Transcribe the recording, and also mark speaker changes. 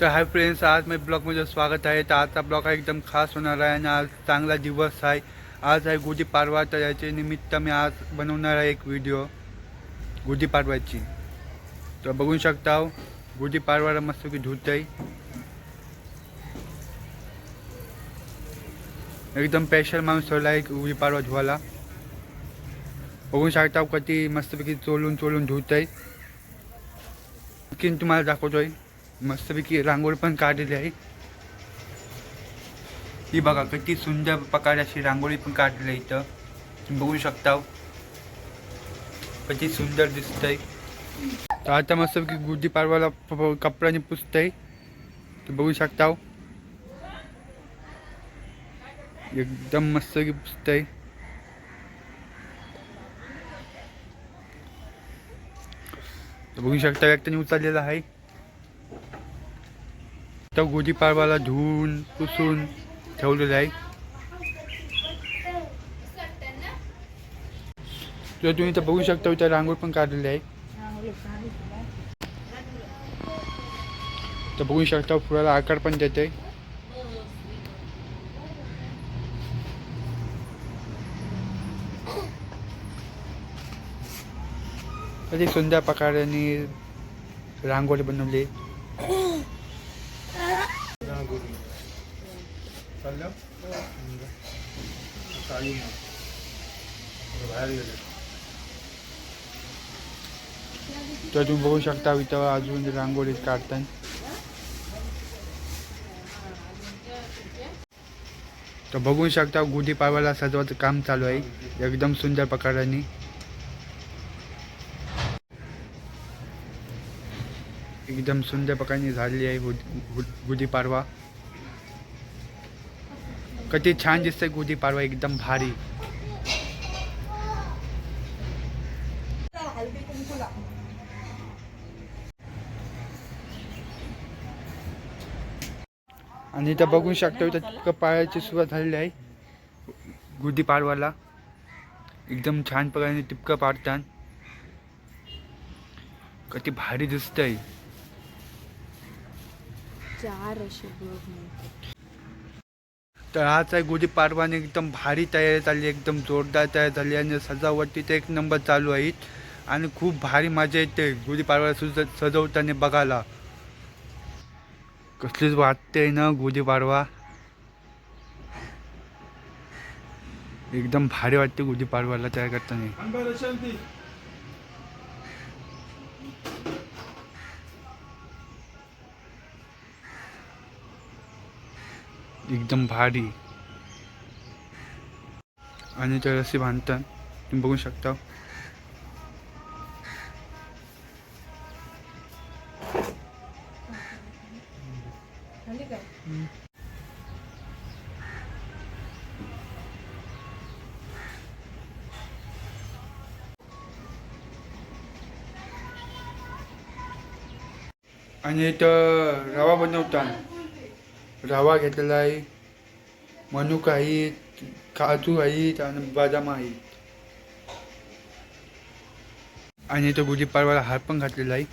Speaker 1: तर hi friends आज मी ब्लॉगमध्ये स्वागत आहे तर आजचा ब्लॉग हा एकदम खास होणार आहे आणि आज चांगला दिवस आहे आज आहे गुढीपाडवा तर याच्या निमित्त मी आज बनवणार आहे एक व्हिडिओ गुढीपाडव्याची तर बघू शकता हो, गुढीपाडवाला मस्त की धुत। आहे एकदम स्पेशल माणूस ठेवला आहे गुढीपाडवा धुवाला बघू शकता हो, कधी मस्तपैकी चोलून चोलून धुत। आहे आणखीन तुम्हाला दाखवतोय। मस्तपैकी रांगोळी पण काढलेली आहे. ही बघा किती सुंदर प्रकारे अशी रांगोळी पण काढलेली आहे इथं. तुम्ही बघू शकता. किती सुंदर दिसतंय. तर आता मस्तपैकी गुढीपाडवाला कपड्याने पुसतंय. तर बघू शकता. एकदम मस्तपैकी पुसतंय. बघू शकता व्यक्तीने उचललेला आहे. तर गुढीपाडवाला धुवून पुसून ठेवलेलं आहे. तर तुम्ही तर बघू शकता इथं रांगोळ पण काढलेली आहे. तर बघू शकता फुलाला आकार पण देते अगदी सुंदर प्रकाराने रांगोळी बनवली तर तुम्ही बघू शकता इथं अजून रांगोळी काढताय तर बघू शकता गुढीपाडव्याला सजवायचं काम चालू आहे. एकदम सुंदर प्रकाराने. एकदम सुंदर प्रकारे झालेली आहे गुढी- गुढ- गुढीपाडवा कधी छान दिसतंय गुढीपाडवा एकदम भारी. आणि इथं बघू शकतो इथं पाळायची सुरुवात झालेली आहे. गुढीपाडवाला एकदम छान प्रकारे टिपकं पाडतात. कधी भारी दिसतंय.
Speaker 2: चार असे
Speaker 1: तर आज आहे गुढीपाडवाने एकदम भारी तयारी चालली एकदम जोरदार तयारी झाली आणि सजावटी तर एक नंबर चालू आहे. आणि खूप भारी मजा येते गुढीपाडव्याला सुज सजवताना बघायला. कसलीच वाटते ना गुढीपाडवा एकदम भारी वाटते गुढीपाडवाला तयार करताना. एकदम भारी. आणि त्या रस्सी बांधतात तुम्ही बघू शकता. आणि इथं रवा बनवतात रवा घेतलेला आहे. मनुक आहेत काजू आहेत आणि बदाम आहेत आणि तो गुढीपाडवाला हार पण घातलेला आहे.